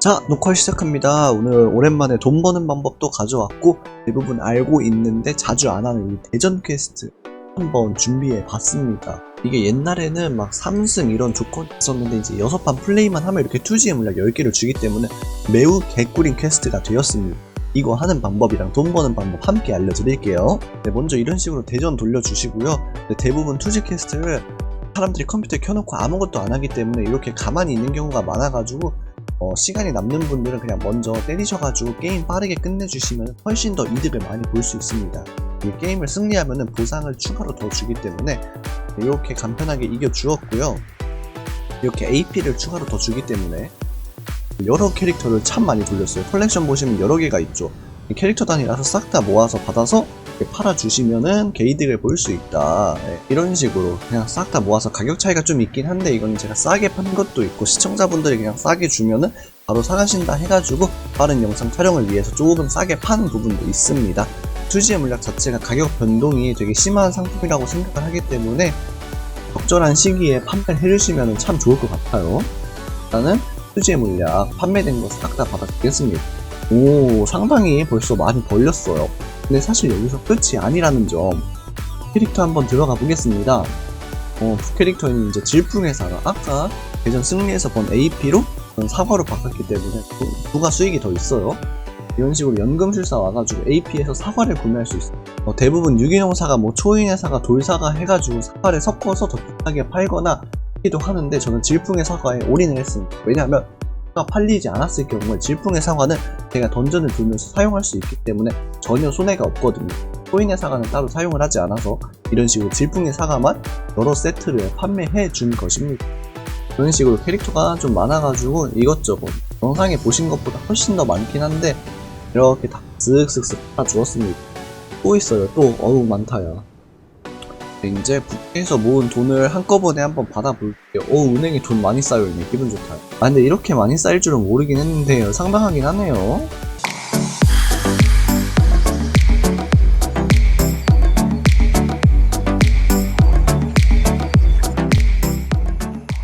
자, 녹화 시작합니다. 오늘 오랜만에 돈 버는 방법도 가져왔고, 대부분 알고 있는데 자주 안 하는 이 대전 퀘스트 한번 준비해 봤습니다. 이게 옛날에는 막 3승 이런 조건이 있었는데, 이제 6판 플레이만 하면 이렇게 2G의 물약 10개를 주기 때문에 매우 개꿀인 퀘스트가 되었습니다. 이거 하는 방법이랑 돈 버는 방법 함께 알려드릴게요. 네, 먼저 이런 식으로 대전 돌려주시고요. 네, 대부분 2G 퀘스트를 사람들이 컴퓨터에 켜놓고 아무것도 안 하기 때문에 이렇게 가만히 있는 경우가 많아가지고 어, 시간이 남는 분들은 그냥 먼저 때리셔가지고 게임 빠르게 끝내주시면 훨씬 더 이득을 많이 볼 수 있습니다. 이 게임을 승리하면 보상을 추가로 더 주기 때문에 이렇게 간편하게 이겨주었고요. 이렇게 AP를 추가로 더 주기 때문에 여러 캐릭터를 참 많이 돌렸어요. 컬렉션 보시면 여러 개가 있죠. 이 캐릭터 단위라서 싹 다 모아서 받아서 팔아주시면은 게이득을 볼 수 있다. 네, 이런 식으로 그냥 싹 다 모아서 가격 차이가 좀 있긴 한데 이건 제가 싸게 파는 것도 있고 시청자분들이 그냥 싸게 주면은 바로 사가신다 해가지고 빠른 영상 촬영을 위해서 조금 싸게 파는 부분도 있습니다. 2G의 물약 자체가 가격 변동이 되게 심한 상품이라고 생각을 하기 때문에 적절한 시기에 판매를 해주시면 참 좋을 것 같아요. 일단은 2G의 물약 판매된 거 싹 다 받아드리겠습니다. 오 상당히 벌써 많이 벌렸어요. 근데 사실 여기서 끝이 아니라는 점 캐릭터 한번 들어가 보겠습니다. 어, 캐릭터는 이제 질풍의 사가 아까 대전 승리에서 번 AP로 사과로 바꿨기 때문에 부- 부가 수익이 더 있어요. 이런 식으로 연금술사 와가지고 AP에서 사과를 구매할 수 있어요. 어, 대부분 유기농 사과, 뭐 초인의 사과, 돌사과 해가지고 사과를 섞어서 더 비싸게 팔거나 하기도 하는데 저는 질풍의 사과에 올인을 했습니다. 왜냐하면 사과가 팔리지 않았을 경우에 질풍의 사과는 제가 던전을 돌면서 사용할 수 있기 때문에 전혀 손해가 없거든요. 초인의 사과는 따로 사용을 하지 않아서 이런 식으로 질풍의 사과만 여러 세트를 판매해 준 것입니다. 그런 식으로 캐릭터가 좀 많아가지고 이것저것 영상에 보신 것보다 훨씬 더 많긴 한데 이렇게 다 쓱쓱쓱 다 주었습니다. 또 있어요. 또 어우 많다야. 이제 국회에서 모은 돈을 한꺼번에 한번 받아볼게요. 오 은행에 돈 많이 쌓여있네. 기분 좋다. 아 근데 이렇게 많이 쌓일 줄은 모르긴 했는데 상당하긴 하네요.